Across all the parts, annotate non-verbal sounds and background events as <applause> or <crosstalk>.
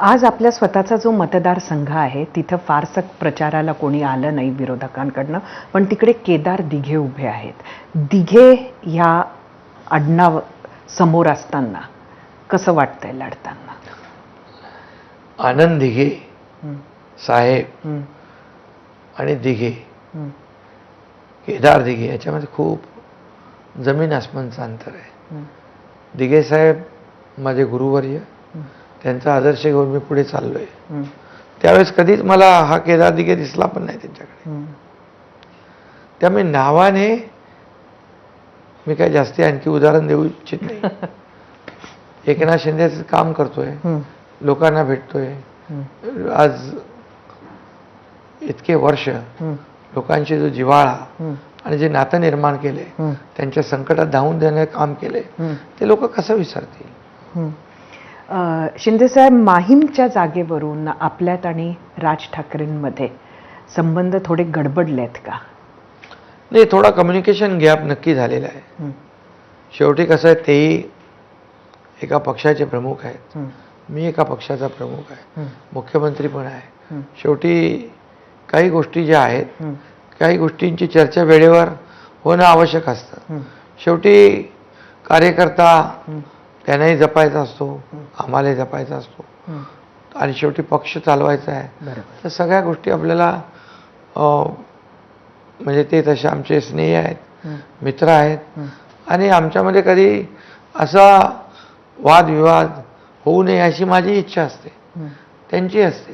आज आपल्या स्वतःचा जो मतदारसंघ आहे तिथं फारसं प्रचाराला कोणी आलं नाही विरोधकांकडनं पण तिकडे केदार दिघे उभे आहेत. दिघे ह्या आडनाव समोर असताना कसं वाटतंय लढताना? आनंद दिघे साहेब आणि दिघे. केदार दिघे याच्यामध्ये खूप जमीन आसमानचं अंतर आहे. दिघे साहेब माझे गुरुवर्य. त्यांचा आदर्श घेऊन मी पुढे चाललोय. त्यावेळेस कधीच मला हा केदार दिघे दिसला पण नाही त्यांच्याकडे. त्यामुळे नावाने मी काही जास्ती आणखी उदाहरण देऊ इच्छित नाही. <laughs> एकनाथ शिंदेचं काम करतोय. लोकांना भेटतोय. आज इतके वर्ष लोकांशी जो जिव्हाळा हं, आणि जे नातं निर्माण केले त्यांच्या संकटात धावून देण्याचे काम केले. ते लोक कसं विसरतील? शिंदेसाहेब माहीमच्या जागेवरून आपल्यात आणि राज ठाकरेंमध्ये संबंध थोडे गडबडलेत का? नाही थोडा कम्युनिकेशन गॅप नक्की झालेला आहे. शेवटी कसं आहे तेही एका पक्षाचे प्रमुख आहेत. मी एका पक्षाचा प्रमुख आहे. मुख्यमंत्री पण आहे. शेवटी काही गोष्टी ज्या आहेत काही गोष्टींची चर्चा वेळेवर होणं आवश्यक असतं. शेवटी कार्यकर्ता त्यांनाही जपायचा असतो आम्हालाही जपायचा असतो. आणि शेवटी पक्ष चालवायचा आहे. तर सगळ्या गोष्टी आपल्याला म्हणजे ते तसे आमचे स्नेही आहेत मित्र आहेत. आणि आमच्यामध्ये कधी असा वादविवाद होऊ नये अशी माझी इच्छा असते. त्यांची असते.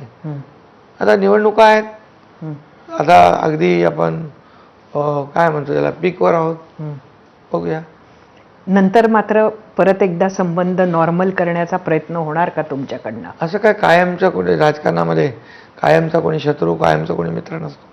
आता निवडणुका आहेत. आता अगदी आपण काय म्हणतो त्याला पीकवर आहोत. बघूया. नंतर मात्र परत एकदा संबंध नॉर्मल करण्याचा प्रयत्न होणार का तुमच्याकडनं? असं काय कायमचं कोणी राजकारणामध्ये कायमचा कोणी शत्रू कायमचा कोणी मित्र नसतो.